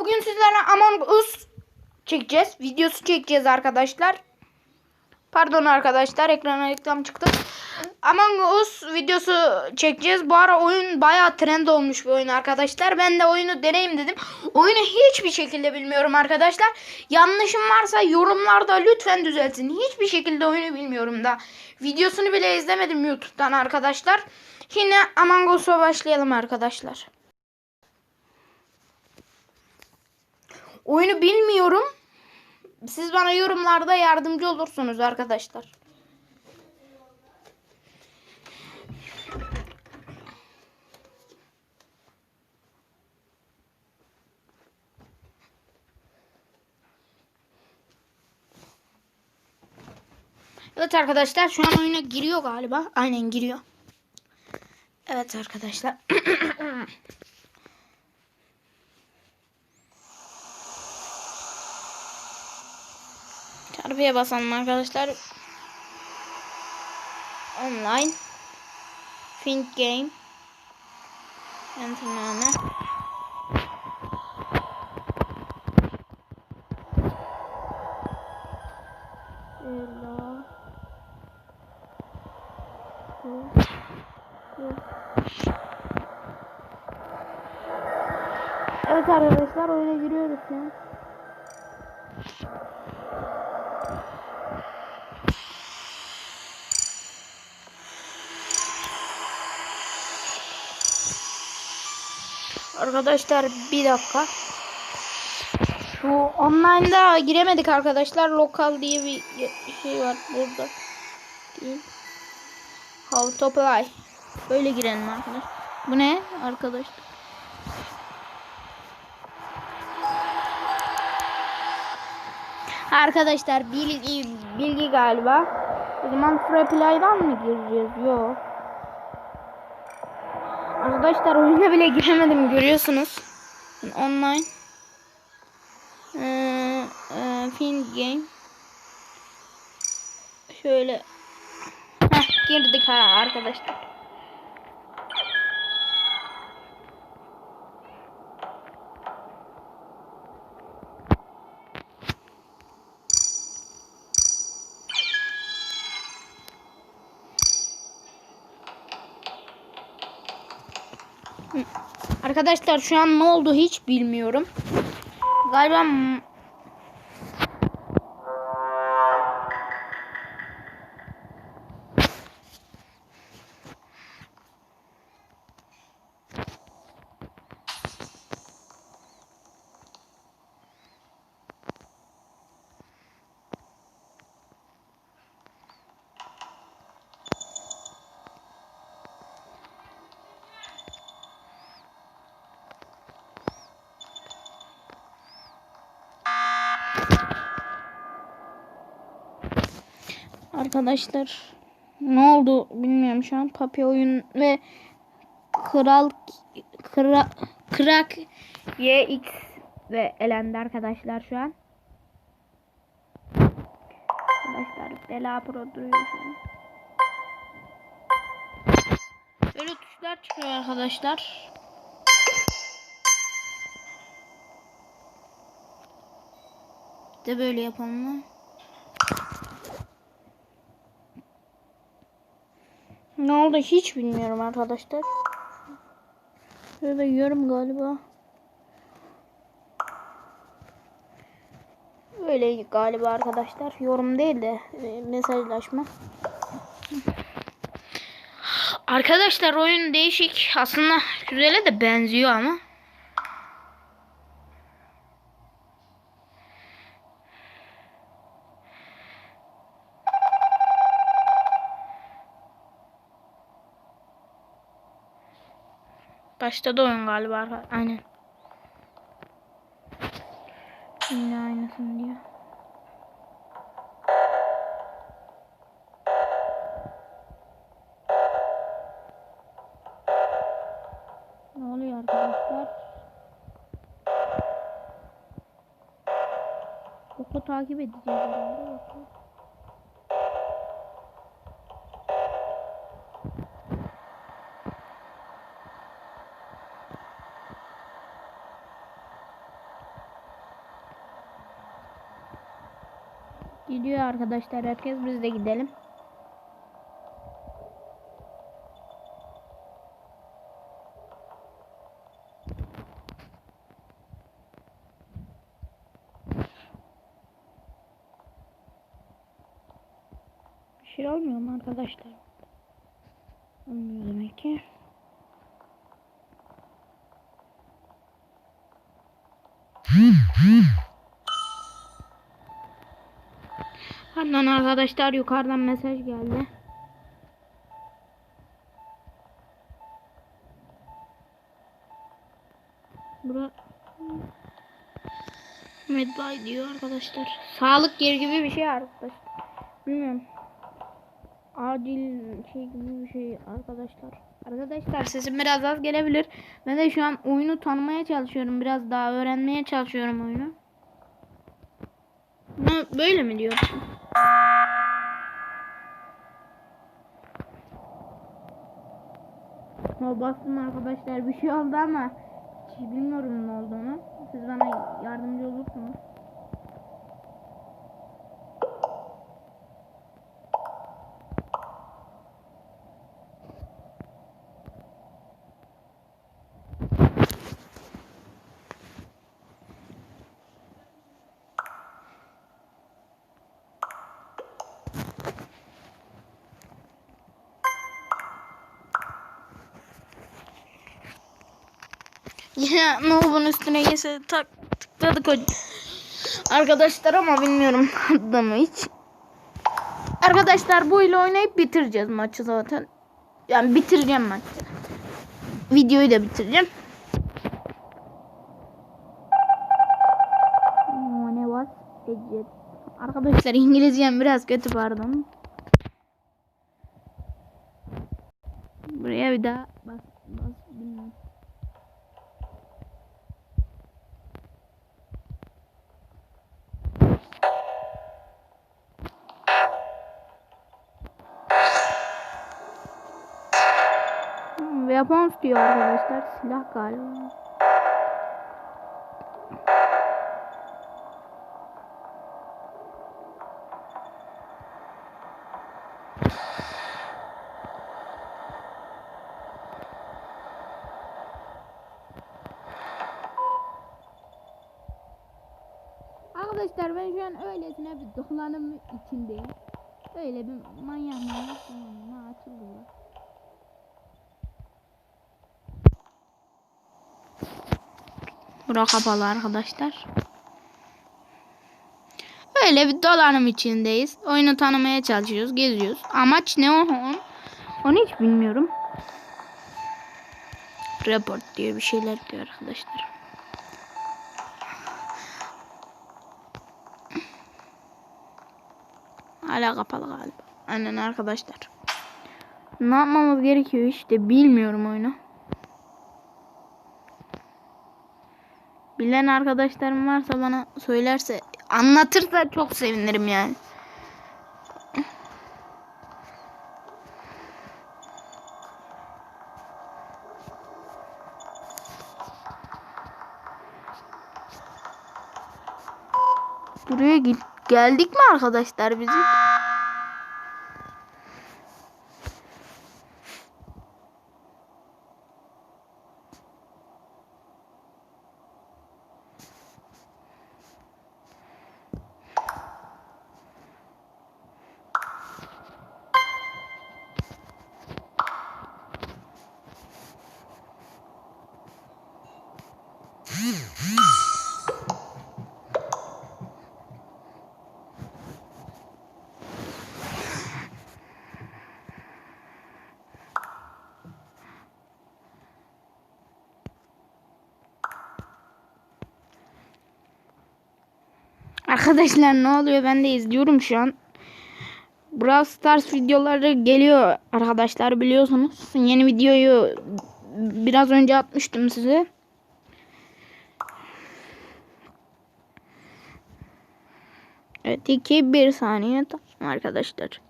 Bugün sizlerle Among Us çekeceğiz. Videosu çekeceğiz arkadaşlar. Pardon arkadaşlar ekrana reklam çıktı. Among Us videosu çekeceğiz. Bu ara oyun bayağı trend olmuş bir oyun arkadaşlar. Ben de oyunu deneyim dedim. Oyunu hiçbir şekilde bilmiyorum arkadaşlar. Yanlışım varsa yorumlarda lütfen düzeltin. Hiçbir şekilde oyunu bilmiyorum da. Videosunu bile izlemedim YouTube'dan arkadaşlar. Yine Among Us'a başlayalım arkadaşlar. Oyunu bilmiyorum. Siz bana yorumlarda yardımcı olursunuz arkadaşlar. Evet arkadaşlar şu an oyuna giriyor galiba. Aynen giriyor. Evet arkadaşlar. Çarpıya basalım arkadaşlar. Online. Think game. Entername'e. Ela. Evet arkadaşlar oyuna giriyoruz ya. Arkadaşlar bir dakika. Şu online'da giremedik arkadaşlar. Lokal diye bir şey var burada. Değil. How to play. Böyle girelim arkadaşlar. Bu ne arkadaşlar? Arkadaşlar bilgi bilgi galiba. O zaman free play'dan mı gireceğiz? Yok. Arkadaşlar oyuna bile giremedim görüyorsunuz. Online. Ee, e, film game. Şöyle. Heh, girdik ha arkadaşlar. Arkadaşlar şu an ne oldu hiç bilmiyorum. Galiba Arkadaşlar ne oldu bilmiyorum şu an. Papi oyun ve Kral Kra, Krak YX ve elendi arkadaşlar şu an. Arkadaşlar Bela Pro duruyor şu an. Böyle tuşlar çıkıyor arkadaşlar. De böyle yapalım mı? Ne oldu hiç bilmiyorum arkadaşlar. Şöyle yiyorum galiba. Öyle galiba arkadaşlar. Yorum değil de e, mesajlaşma. Arkadaşlar oyun değişik. Aslında güzele de benziyor ama. Başta da oyun galiba. Aynen. Yine aynısını diyor. Ne oluyor arkadaşlar? Oku takip edeceğiz herhalde. Bakalım. Gidiyor arkadaşlar herkes biz de gidelim. Bir şey olmuyor mu arkadaşlar? Olmuyor demek ki. Pardon arkadaşlar yukarıdan mesaj geldi. Bura Medbay diyor arkadaşlar. Sağlık yeri gibi bir şey arkadaşlar. Bilmiyorum. Acil şey gibi bir şey arkadaşlar. Arkadaşlar sesim biraz az gelebilir. Ben de şu an oyunu tanımaya çalışıyorum. Biraz daha öğrenmeye çalışıyorum oyunu. Böyle mi diyorsun? O bastım arkadaşlar bir şey oldu ama hiç bilmiyorum ne olduğunu. Siz bana yardımcı olursunuz. Yine Noob'un üstüne gelse tak tıkladık arkadaşlar ama bilmiyorum adını hiç. Arkadaşlar bu ile oynayıp bitireceğiz maçı zaten. Yani bitireceğim maçı. Videoyu da bitireceğim. Ne var? Arkadaşlar İngilizcem biraz kötü pardon. Buraya bir daha bas bas bilmiyorum. Weapons diyor arkadaşlar. Silah galiba. Arkadaşlar ben şu an öylesine bir dolanım içindeyim. Öyle bir manyak manyak dolanım. Ha açıldı bu. Bura arkadaşlar. Öyle bir dolanım içindeyiz. Oyunu tanımaya çalışıyoruz, geziyoruz. Amaç ne o? Onu, onu hiç bilmiyorum. Report diyor bir şeyler diyor arkadaşlar. Hala kapalı galiba. Aynen arkadaşlar. Ne yapmamız gerekiyor işte bilmiyorum oyunu. Bilen arkadaşlarım varsa bana söylerse anlatırsa çok sevinirim yani. Buraya gel- geldik mi arkadaşlar bizim? Arkadaşlar ne oluyor ben de izliyorum şu an. Brawl Stars videoları geliyor arkadaşlar biliyorsunuz. Yeni videoyu biraz önce atmıştım size. Evet 2 1 saniye tamam arkadaşlar.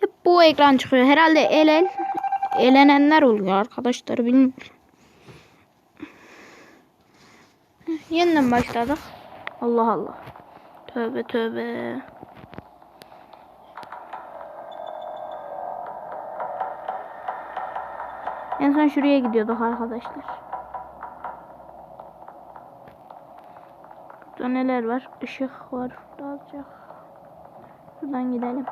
Hep bu ekran çıkıyor. Herhalde elen elenenler oluyor arkadaşlar bilmiyorum. Yeniden başladık. Allah Allah. Tövbe tövbe. En son şuraya gidiyorduk arkadaşlar. Burada neler var? Işık var. Burada azıcık. Buradan gidelim.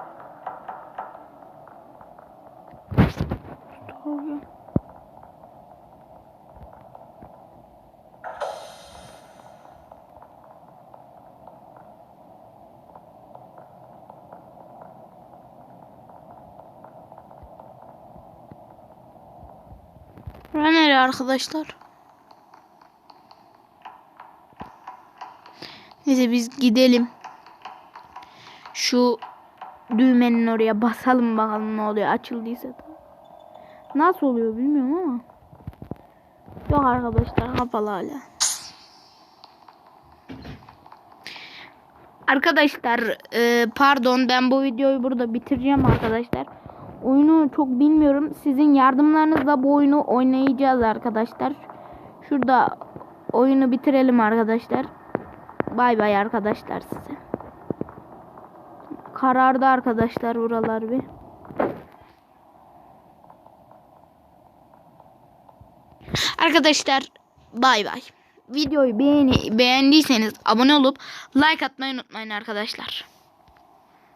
Doğru. Arkadaşlar? Neyse biz gidelim. Şu düğmenin oraya basalım bakalım ne oluyor. Açıldıysa da. Nasıl oluyor bilmiyorum ama. Yok arkadaşlar kapalı hala. Arkadaşlar e, pardon ben bu videoyu burada bitireceğim arkadaşlar. Oyunu çok bilmiyorum. Sizin yardımlarınızla bu oyunu oynayacağız arkadaşlar. Şurada oyunu bitirelim arkadaşlar. Bay bay arkadaşlar size. Karardı arkadaşlar buralar bir. Arkadaşlar bay bay. Videoyu beğeni beğendiyseniz abone olup like atmayı unutmayın arkadaşlar.